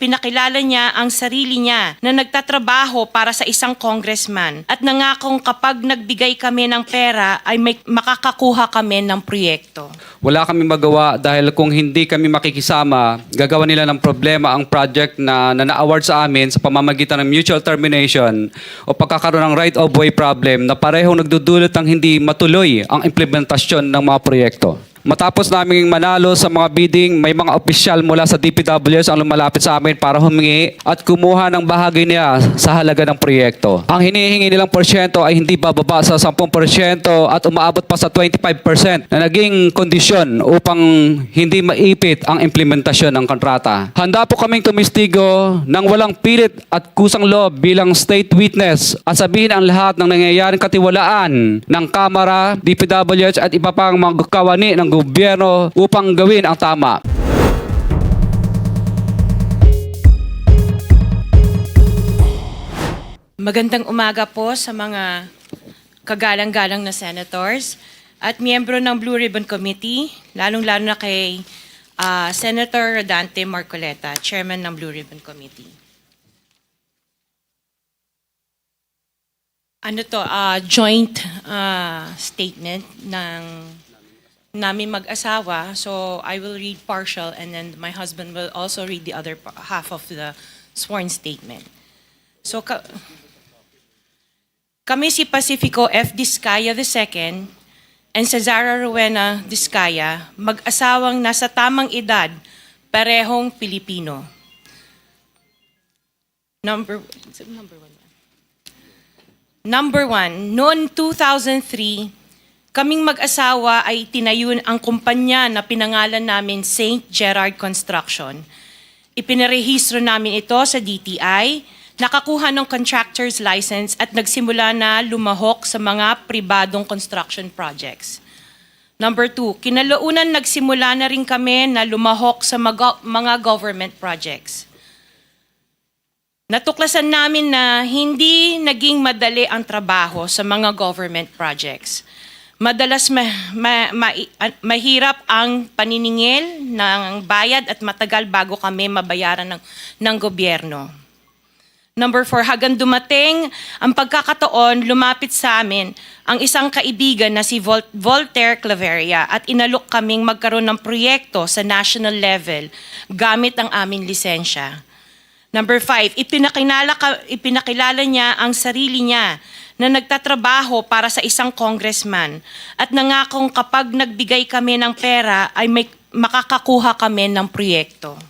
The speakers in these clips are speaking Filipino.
Pinakilala niya ang sarili niya na nagtatrabaho para sa isang congressman at nangakong kapag nagbigay kami ng pera ay may makakakuha kami ng proyekto. Wala kami magawa dahil kung hindi kami makikisama, gagawa nila ng problema ang project na, na na-award sa amin sa pamamagitan ng mutual termination o pagkakaroon ng right-of-way problem na parehong nagdudulot ng hindi matuloy ang implementasyon ng mga proyekto. Matapos naming manalo sa mga bidding, may mga opisyal mula sa DPWS ang lumalapit sa amin para humingi at kumuha ng bahagi niya sa halaga ng proyekto. Ang hinihingi nilang porsyento ay hindi bababa sa 10% at umaabot pa sa 25% na naging kondisyon upang hindi maipit ang implementasyon ng kontrata. Handa po kaming tumistigo ng walang pilit at kusang loob bilang state witness at sabihin ang lahat ng nangyayaring katiwalaan ng Kamara, DPWH at iba pang mga kawani ng gobyerno upang gawin ang tama. Magandang umaga po sa mga kagalang-galang na senators at miyembro ng Blue Ribbon Committee, lalong-lalo na kay ah, Senator Rodante Marcoleta, Chairman ng Blue Ribbon Committee. Ano to, ah, joint ah, statement ng namin mag-asawa. So I will read partial and then my husband will also read the other half of the sworn statement. So ka- kami si Pacifico F. Discaya II and Cesara Rowena Discaya, mag-asawang nasa tamang edad, parehong Pilipino. Number, number one. Number one, noon 2003, kaming mag-asawa ay tinayun ang kumpanya na pinangalan namin St. Gerard Construction. Ipinarehistro namin ito sa DTI, nakakuha ng contractor's license at nagsimula na lumahok sa mga pribadong construction projects. Number two, kinalaunan nagsimula na rin kami na lumahok sa mga, government projects. Natuklasan namin na hindi naging madali ang trabaho sa mga government projects. Madalas ma- ma- ma- mahirap ang paniningil ng bayad at matagal bago kami mabayaran ng, ng gobyerno. Number four, hagang dumating ang pagkakataon, lumapit sa amin ang isang kaibigan na si Vol- Voltaire Claveria at inalok kaming magkaroon ng proyekto sa national level gamit ang aming lisensya. Number five, ipinakilala, ipinakilala niya ang sarili niya na nagtatrabaho para sa isang congressman at nangakong kapag nagbigay kami ng pera ay may, makakakuha kami ng proyekto.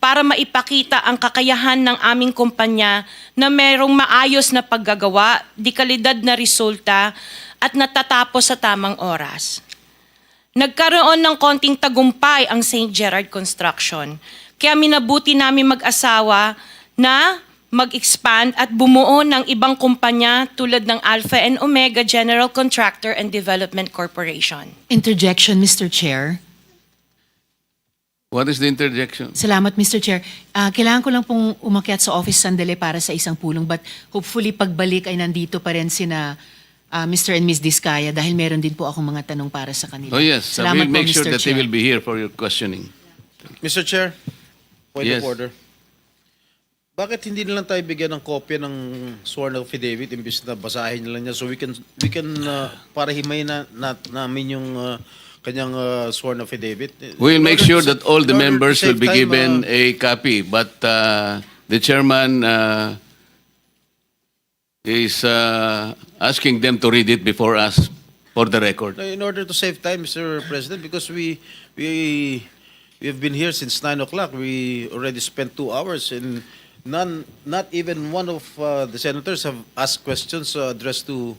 para maipakita ang kakayahan ng aming kumpanya na merong maayos na paggagawa, di kalidad na resulta at natatapos sa tamang oras. Nagkaroon ng konting tagumpay ang St. Gerard Construction. Kaya minabuti namin mag-asawa na mag-expand at bumuo ng ibang kumpanya tulad ng Alpha and Omega General Contractor and Development Corporation. Interjection, Mr. Chair. What is the interjection? Salamat, Mr. Chair. Ah, kailangan ko lang pong umakyat sa office sandali para sa isang pulong but hopefully pagbalik ay nandito pa rin sina ah, Mr. and Ms. Diskaya dahil meron din po akong mga tanong para sa kanila. Oh yes, so Salamat we'll make po, sure Mr. that they Chair. will be here for your questioning. Mr. Chair, point Yes. of order. Bakit hindi na lang tayo bigyan ng kopya ng sworn affidavit imbis na basahin na lang niya so we can we can uh, para himay na, na namin yung uh, kanyang uh, sworn affidavit. We'll make sure that all the members will be time, given uh, a copy, but uh, the chairman uh, is uh, asking them to read it before us for the record. In order to save time, Mr. President, because we we we have been here since nine o'clock. We already spent two hours, and none, not even one of uh, the senators have asked questions uh, addressed to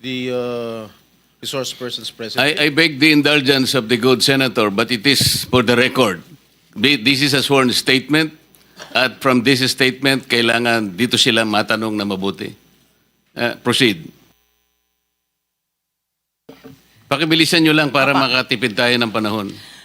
the uh, resource persons present. I, I beg the indulgence of the good senator, but it is for the record. Thi- This is a sworn statement, at from this statement, kailangan dito sila matanong na mabuti. Uh, proceed. Pakibilisan nyo lang para makatipid tayo ng panahon.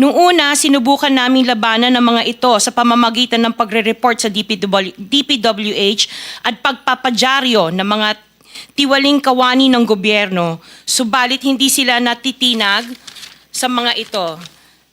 Nung una, sinubukan naming labanan ng mga ito sa pamamagitan ng pagre-report sa DPW, DPWH at pagpapadyaryo ng mga tiwaling kawani ng gobyerno, subalit hindi sila natitinag sa mga ito.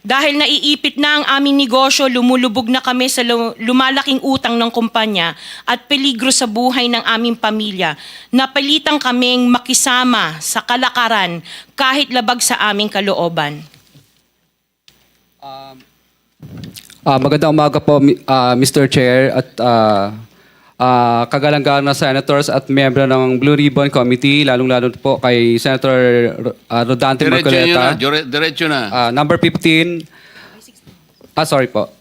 Dahil naiipit na ang aming negosyo, lumulubog na kami sa lu- lumalaking utang ng kumpanya at peligro sa buhay ng aming pamilya. Napilitan kaming makisama sa kalakaran kahit labag sa aming kalooban. Ah, magandang umaga po, mi- ah, Mr. Chair at ah, ah, kagalang-galang na senators at miyembro ng Blue Ribbon Committee, lalong-lalo po kay Senator ah, Rodante Diretso nyo na, Marcoleta. dire- diretso na. Ah, number 15. Ah, sorry po.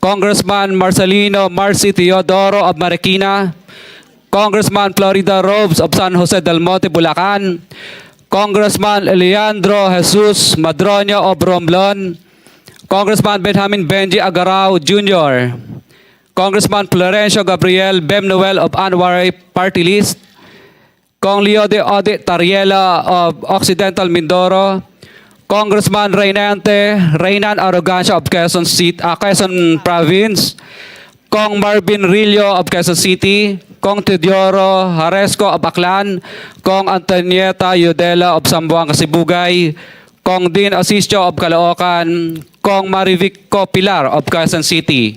Congressman Marcelino Marcy Teodoro of Marikina, Congressman Florida Robes of San Jose del Monte, Bulacan, Congressman Leandro Jesus Madroño of Romblon, Congressman Benjamin Benji Agarao Jr., Congressman Florencio Gabriel Bem Noel of Anwar Party List, Kong Leo de Ode Tariela of Occidental Mindoro, Congressman Reynante Reynan Arrogancia of Quezon, City, ah, Quezon Province, Kong Marvin Rillo of Quezon City, Kong Teodoro Haresco of Aklan, Kong Antonieta Yudela of Sambuanga, Sibugay, Kong Dean Asisio of Caloocan, Kong Marivic Pilar of Quezon City.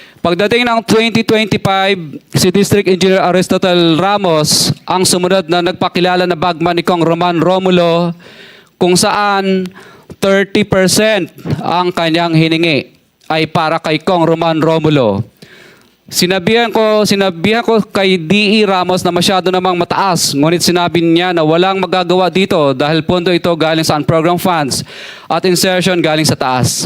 Pagdating ng 2025, si District Engineer Aristotle Ramos ang sumunod na nagpakilala na bagman ni Kong Roman Romulo kung saan 30% ang kanyang hiningi ay para kay Kong Roman Romulo. Sinabihan ko, sinabihan ko kay D.E. Ramos na masyado namang mataas, ngunit sinabi niya na walang magagawa dito dahil pondo ito galing sa program funds at insertion galing sa taas.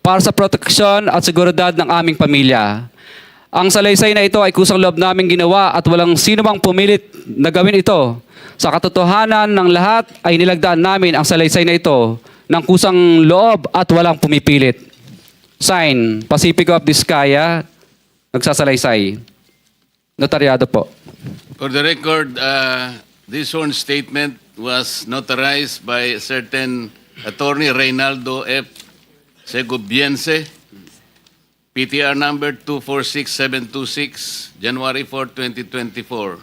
para sa proteksyon at seguridad ng aming pamilya. Ang salaysay na ito ay kusang loob namin ginawa at walang sino mang pumilit na gawin ito. Sa katotohanan ng lahat ay nilagdaan namin ang salaysay na ito ng kusang loob at walang pumipilit. Sign, Pacifico of Vizcaya, nagsasalaysay. Notaryado po. For the record, uh, this sworn statement was notarized by certain attorney Reynaldo F. Segubiense, PTR number 246726, January 4, 2024.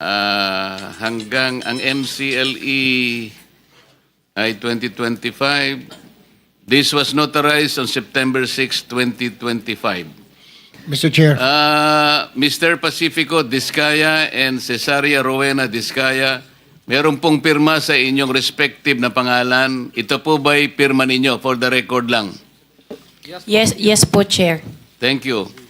Ah, hanggang ang MCLE ay 2025. This was notarized on September 6, 2025. Mr. Chair. Ah, Mr. Pacifico Discaya and Cesaria Rowena Discaya, meron pong pirma sa inyong respective na pangalan. Ito po ba'y pirma ninyo for the record lang? Yes, yes po, Chair. Thank you.